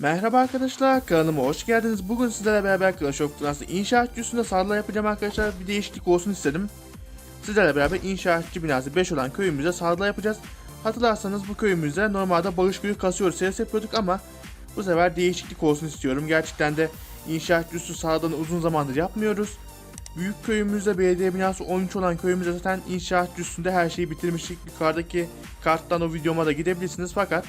Merhaba arkadaşlar kanalıma hoş geldiniz. Bugün sizlerle beraber Clash of Clans'ta inşaatçı sağla yapacağım arkadaşlar. Bir değişiklik olsun istedim. Sizlerle beraber inşaatçı binası 5 olan köyümüze sağla yapacağız. Hatırlarsanız bu köyümüzde normalde bağış günü kasıyoruz ses yapıyorduk ama bu sefer değişiklik olsun istiyorum. Gerçekten de inşaatçı sağdan uzun zamandır yapmıyoruz. Büyük köyümüzde belediye binası 13 olan köyümüzde zaten inşaat üstünde her şeyi bitirmiştik. Yukarıdaki karttan o videoma da gidebilirsiniz fakat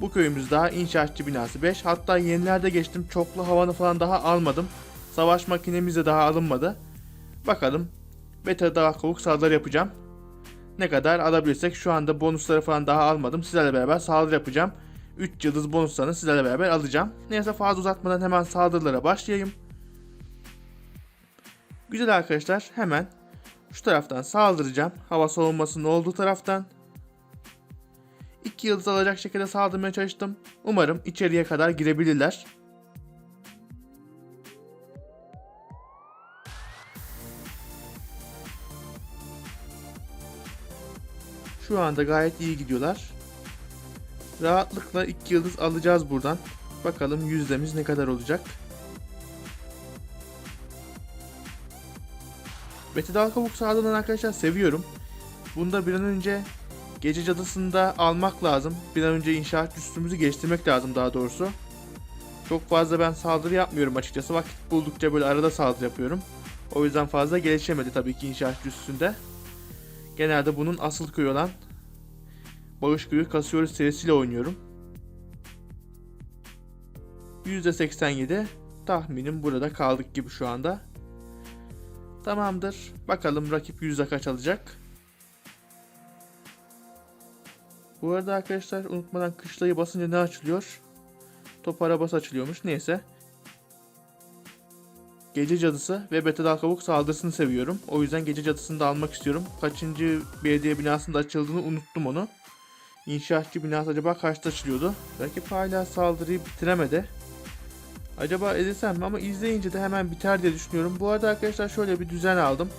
bu köyümüz daha inşaatçı binası 5. Hatta yenilerde geçtim. Çoklu havanı falan daha almadım. Savaş makinemiz de daha alınmadı. Bakalım. Beta daha kovuk saldırı yapacağım. Ne kadar alabilirsek şu anda bonusları falan daha almadım. Sizlerle beraber saldırı yapacağım. 3 yıldız bonuslarını sizlerle beraber alacağım. Neyse fazla uzatmadan hemen saldırılara başlayayım. Güzel arkadaşlar hemen şu taraftan saldıracağım. Hava savunmasının olduğu taraftan. 2 yıldız alacak şekilde saldırmaya çalıştım. Umarım içeriye kadar girebilirler. Şu anda gayet iyi gidiyorlar. Rahatlıkla 2 yıldız alacağız buradan. Bakalım yüzdemiz ne kadar olacak. Beti dal kabuk sağlanan arkadaşlar seviyorum. Bunda bir an önce gece cadısında almak lazım. Bir an önce inşaat üstümüzü geliştirmek lazım daha doğrusu. Çok fazla ben saldırı yapmıyorum açıkçası. Vakit buldukça böyle arada saldırı yapıyorum. O yüzden fazla gelişemedi tabii ki inşaat üstünde. Genelde bunun asıl köyü olan Bağış Köyü Kasıyoruz serisiyle oynuyorum. %87 tahminim burada kaldık gibi şu anda. Tamamdır. Bakalım rakip yüzde kaç alacak. Bu arada arkadaşlar unutmadan kışlayı basınca ne açılıyor? Top arabası açılıyormuş. Neyse. Gece cadısı ve beta dal kabuk saldırısını seviyorum. O yüzden gece cadısını da almak istiyorum. Kaçıncı belediye binasında açıldığını unuttum onu. İnşaatçı binası acaba kaçta açılıyordu? Rakip hala saldırıyı bitiremedi. Acaba edilsem mi ama izleyince de hemen biter diye düşünüyorum. Bu arada arkadaşlar şöyle bir düzen aldım.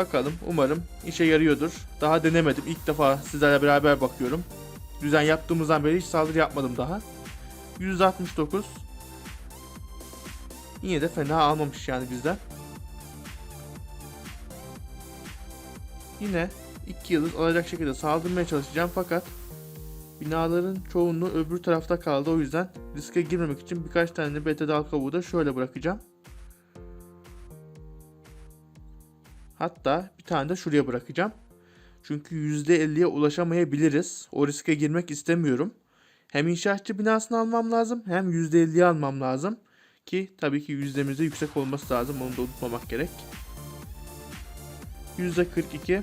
Bakalım umarım işe yarıyordur. Daha denemedim. İlk defa sizlerle beraber bakıyorum. Düzen yaptığımızdan beri hiç saldırı yapmadım daha. 169. Yine de fena almamış yani bizden. Yine 2 yıldız alacak şekilde saldırmaya çalışacağım fakat binaların çoğunluğu öbür tarafta kaldı o yüzden riske girmemek için birkaç tane beta dal kabuğu da şöyle bırakacağım. Hatta bir tane de şuraya bırakacağım. Çünkü %50'ye ulaşamayabiliriz. O riske girmek istemiyorum. Hem inşaatçı binasını almam lazım hem %50'ye almam lazım. Ki tabii ki yüzdemiz de yüksek olması lazım. Onu da unutmamak gerek. %42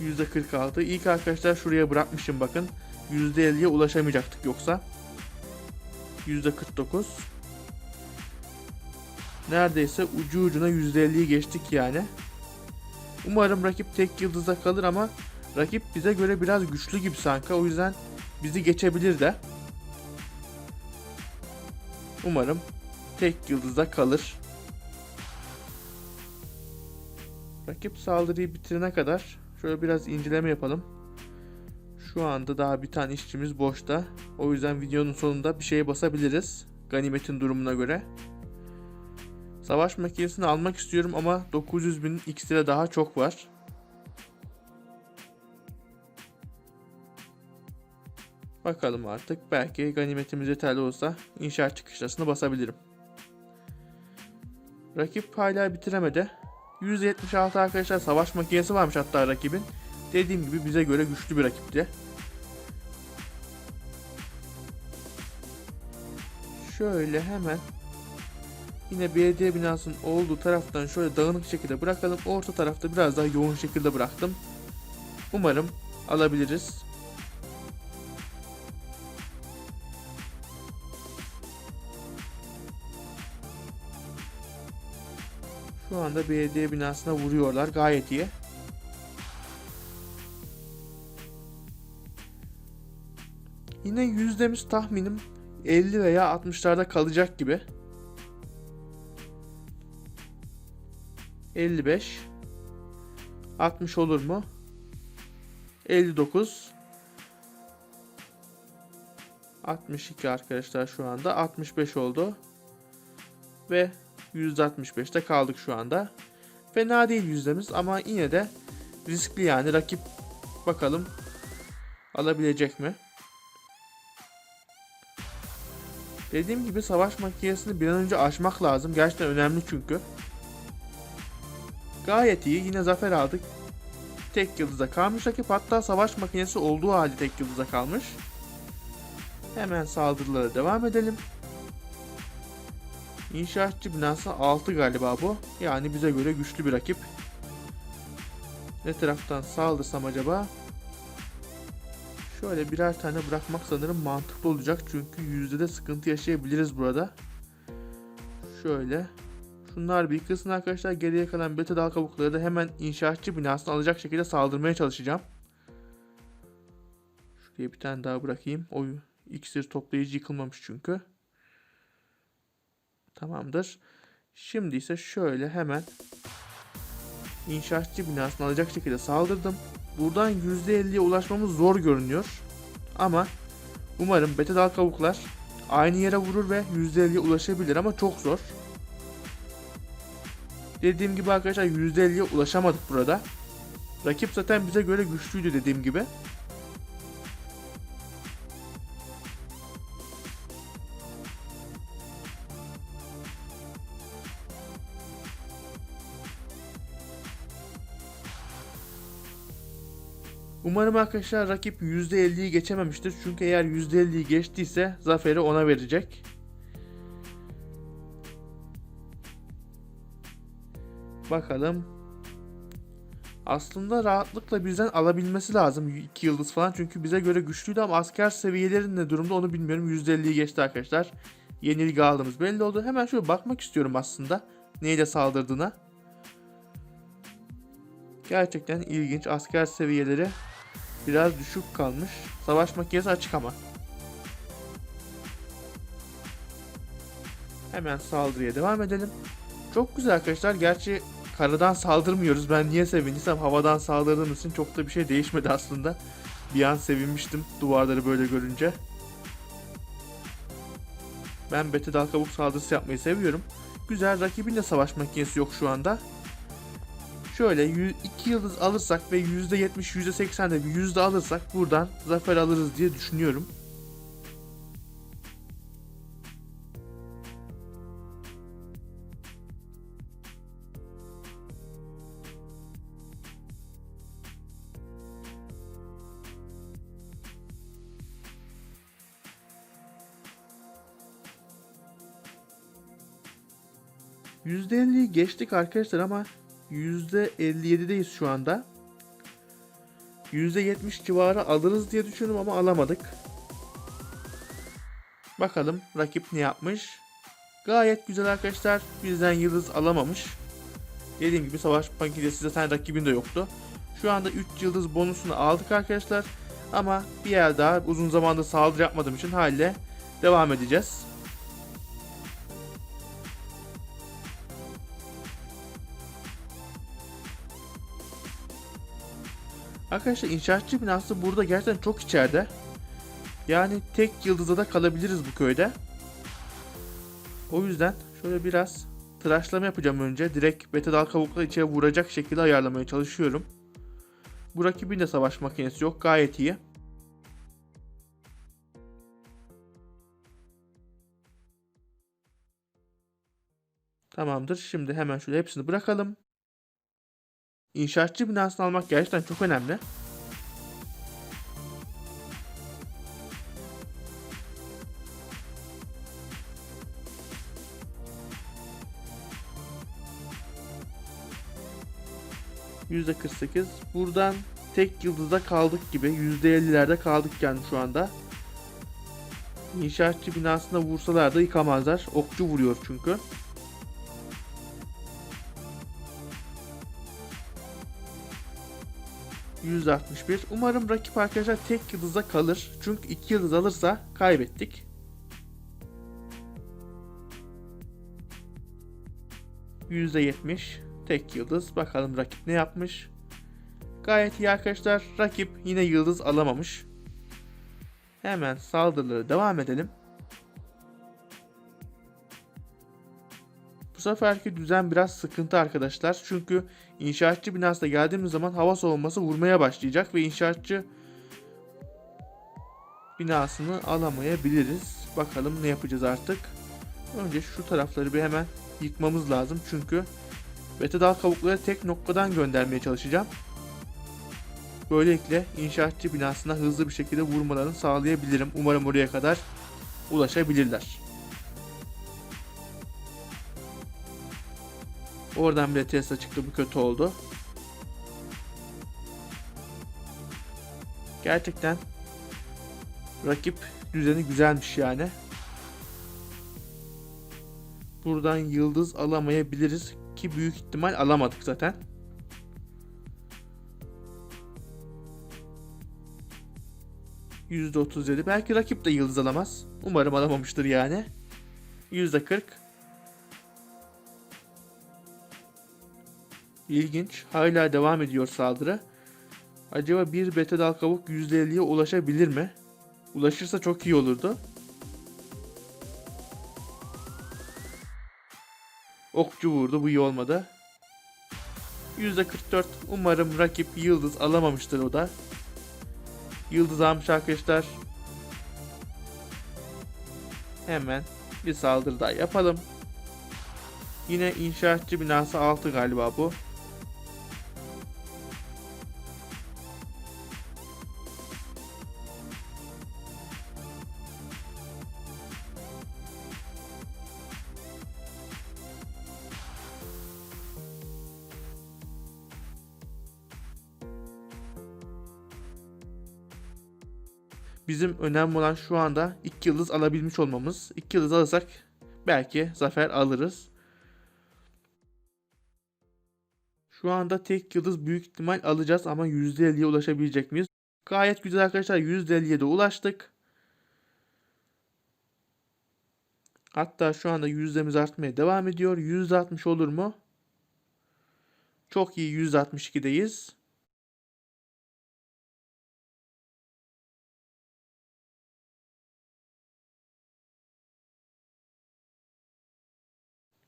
%46. İlk arkadaşlar şuraya bırakmışım bakın. %50'ye ulaşamayacaktık yoksa. %49. Neredeyse ucu ucuna %50'yi geçtik yani. Umarım rakip tek yıldızda kalır ama rakip bize göre biraz güçlü gibi sanki. O yüzden bizi geçebilir de. Umarım tek yıldızda kalır. Rakip saldırıyı bitirene kadar şöyle biraz inceleme yapalım. Şu anda daha bir tane işçimiz boşta. O yüzden videonun sonunda bir şeye basabiliriz. Ganimetin durumuna göre. Savaş makinesini almak istiyorum ama 900 bin iksire daha çok var. Bakalım artık. Belki ganimetimiz yeterli olsa inşaat çıkışlasını basabilirim. Rakip hala bitiremedi. 176 arkadaşlar savaş makinesi varmış hatta rakibin. Dediğim gibi bize göre güçlü bir rakipti. Şöyle hemen yine belediye binasının olduğu taraftan şöyle dağınık şekilde bırakalım. Orta tarafta biraz daha yoğun şekilde bıraktım. Umarım alabiliriz. Şu anda belediye binasına vuruyorlar. Gayet iyi. Yine yüzdemiz tahminim 50 veya 60'larda kalacak gibi. 55 60 olur mu? 59 62 arkadaşlar şu anda. 65 oldu. Ve %65'te kaldık şu anda. Fena değil yüzdemiz ama yine de riskli yani rakip bakalım alabilecek mi? Dediğim gibi savaş makinesini bir an önce aşmak lazım. Gerçekten önemli çünkü. Gayet iyi. Yine zafer aldık. Tek yıldıza kalmış rakip. Hatta savaş makinesi olduğu halde tek yıldıza kalmış. Hemen saldırılara devam edelim. İnşaatçı binası 6 galiba bu. Yani bize göre güçlü bir rakip. Ne taraftan saldırsam acaba? Şöyle birer tane bırakmak sanırım mantıklı olacak. Çünkü yüzde de sıkıntı yaşayabiliriz burada. Şöyle. Şunlar bir kısmı arkadaşlar. Geriye kalan beta dal kabukları da hemen inşaatçı binasını alacak şekilde saldırmaya çalışacağım. Şuraya bir tane daha bırakayım. O iksir toplayıcı yıkılmamış çünkü. Tamamdır. Şimdi ise şöyle hemen inşaatçı binasını alacak şekilde saldırdım. Buradan %50'ye ulaşmamız zor görünüyor. Ama umarım beta dal kabuklar aynı yere vurur ve %50'ye ulaşabilir ama çok zor. Dediğim gibi arkadaşlar %50'ye ulaşamadık burada. Rakip zaten bize göre güçlüydü dediğim gibi. Umarım arkadaşlar rakip %50'yi geçememiştir. Çünkü eğer %50'yi geçtiyse zaferi ona verecek. Bakalım. Aslında rahatlıkla bizden alabilmesi lazım 2 yıldız falan. Çünkü bize göre güçlüydü ama asker seviyeleri ne durumda onu bilmiyorum. %50'yi geçti arkadaşlar. Yenilgi aldığımız belli oldu. Hemen şöyle bakmak istiyorum aslında. Neyle saldırdığına. Gerçekten ilginç. Asker seviyeleri biraz düşük kalmış. Savaş makinesi açık ama. Hemen saldırıya devam edelim. Çok güzel arkadaşlar. Gerçi karadan saldırmıyoruz. Ben niye sevindiysem havadan saldırdığımız için çok da bir şey değişmedi aslında. Bir an sevinmiştim duvarları böyle görünce. Ben bete dal kabuk saldırısı yapmayı seviyorum. Güzel rakibin de savaş makinesi yok şu anda. Şöyle 2 yıldız alırsak ve %70 %80'de bir yüzde alırsak buradan zafer alırız diye düşünüyorum. %50'yi geçtik arkadaşlar ama %57'deyiz şu anda. %70 civarı alırız diye düşündüm ama alamadık. Bakalım rakip ne yapmış. Gayet güzel arkadaşlar. Bizden yıldız alamamış. Dediğim gibi savaş makinesi zaten rakibinde yoktu. Şu anda 3 yıldız bonusunu aldık arkadaşlar. Ama bir yer daha uzun zamandır saldırı yapmadığım için haliyle devam edeceğiz. Arkadaşlar inşaatçı binası burada gerçekten çok içeride. Yani tek yıldıza da kalabiliriz bu köyde. O yüzden şöyle biraz tıraşlama yapacağım önce. Direkt beta dal kabukları içeri vuracak şekilde ayarlamaya çalışıyorum. Bu rakibin de savaş makinesi yok. Gayet iyi. Tamamdır. Şimdi hemen şöyle hepsini bırakalım. İnşaatçı binasını almak gerçekten çok önemli. %48. Buradan tek yıldızda kaldık gibi. %50'lerde kaldık yani şu anda. İnşaatçı binasına vursalar da yıkamazlar. Okçu vuruyor çünkü. 161. Umarım rakip arkadaşlar tek yıldızda kalır. Çünkü iki yıldız alırsa kaybettik. %70 tek yıldız. Bakalım rakip ne yapmış. Gayet iyi arkadaşlar. Rakip yine yıldız alamamış. Hemen saldırılara devam edelim. Seferki düzen biraz sıkıntı arkadaşlar. Çünkü inşaatçı binasına geldiğimiz zaman hava savunması vurmaya başlayacak ve inşaatçı binasını alamayabiliriz. Bakalım ne yapacağız artık. Önce şu tarafları bir hemen yıkmamız lazım. Çünkü beta dal kabukları tek noktadan göndermeye çalışacağım. Böylelikle inşaatçı binasına hızlı bir şekilde vurmalarını sağlayabilirim. Umarım oraya kadar ulaşabilirler. Oradan bile Tesla çıktı. Bu kötü oldu. Gerçekten rakip düzeni güzelmiş yani. Buradan yıldız alamayabiliriz ki büyük ihtimal alamadık zaten. %37. Belki rakip de yıldız alamaz. Umarım alamamıştır yani. %40. İlginç. Hala devam ediyor saldırı. Acaba bir beta dal kabuk %50'ye ulaşabilir mi? Ulaşırsa çok iyi olurdu. Okçu vurdu. Bu iyi olmadı. %44. Umarım rakip yıldız alamamıştır o da. Yıldız almış arkadaşlar. Hemen bir saldırı daha yapalım. Yine inşaatçı binası 6 galiba bu. Bizim önemli olan şu anda 2 yıldız alabilmiş olmamız. 2 yıldız alırsak belki zafer alırız. Şu anda tek yıldız büyük ihtimal alacağız ama %50'ye ulaşabilecek miyiz? Gayet güzel arkadaşlar %50'ye de ulaştık. Hatta şu anda yüzdemiz artmaya devam ediyor. %60 olur mu? Çok iyi %62'deyiz.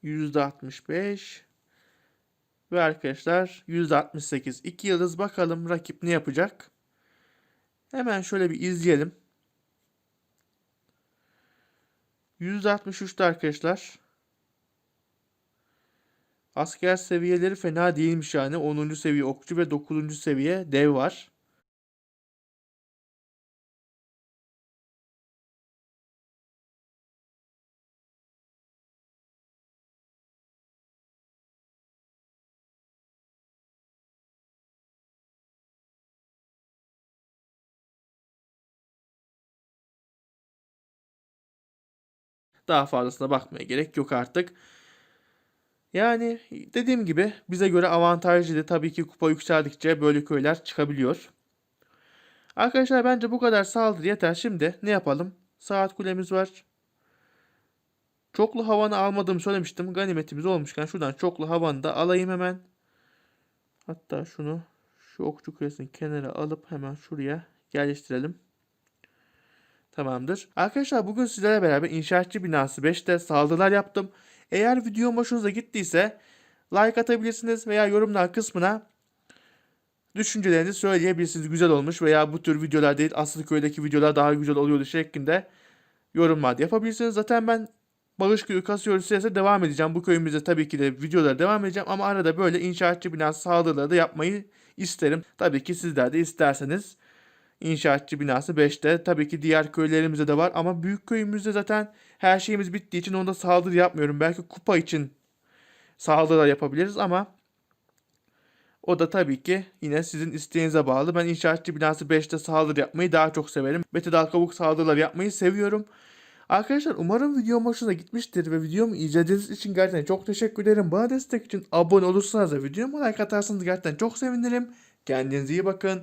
%65 ve arkadaşlar %68 2 yıldız bakalım rakip ne yapacak. Hemen şöyle bir izleyelim. %63'te arkadaşlar. Asker seviyeleri fena değilmiş yani. 10. seviye okçu ve 9. seviye dev var. Daha fazlasına bakmaya gerek yok artık. Yani dediğim gibi bize göre avantajlıydı. Tabii ki kupa yükseldikçe böyle köyler çıkabiliyor. Arkadaşlar bence bu kadar saldırı yeter. Şimdi ne yapalım? Saat kulemiz var. Çoklu havanı almadığımı söylemiştim. Ganimetimiz olmuşken şuradan çoklu havanı da alayım hemen. Hatta şunu şu okçu kulesini kenara alıp hemen şuraya yerleştirelim. Tamamdır. Arkadaşlar bugün sizlerle beraber inşaatçı binası 5'te saldırılar yaptım. Eğer videom hoşunuza gittiyse like atabilirsiniz veya yorumlar kısmına düşüncelerinizi söyleyebilirsiniz. Güzel olmuş veya bu tür videolar değil asıl köydeki videolar daha güzel oluyordu şeklinde yorumlar yapabilirsiniz. Zaten ben Bağış köyü kasıyoruz siyasete devam edeceğim. Bu köyümüzde tabii ki de videolara devam edeceğim ama arada böyle inşaatçı binası saldırıları da yapmayı isterim. Tabii ki sizler de isterseniz. İnşaatçı binası 5'te. Tabii ki diğer köylerimizde de var ama büyük köyümüzde zaten her şeyimiz bittiği için onda saldırı yapmıyorum. Belki kupa için saldırılar yapabiliriz ama o da tabii ki yine sizin isteğinize bağlı. Ben inşaatçı binası 5'te saldırı yapmayı daha çok severim. Beti dal kabuk saldırılar yapmayı seviyorum. Arkadaşlar umarım videom hoşuna gitmiştir ve videomu izlediğiniz için gerçekten çok teşekkür ederim. Bana destek için abone olursanız da videoma like atarsanız gerçekten çok sevinirim. Kendinize iyi bakın.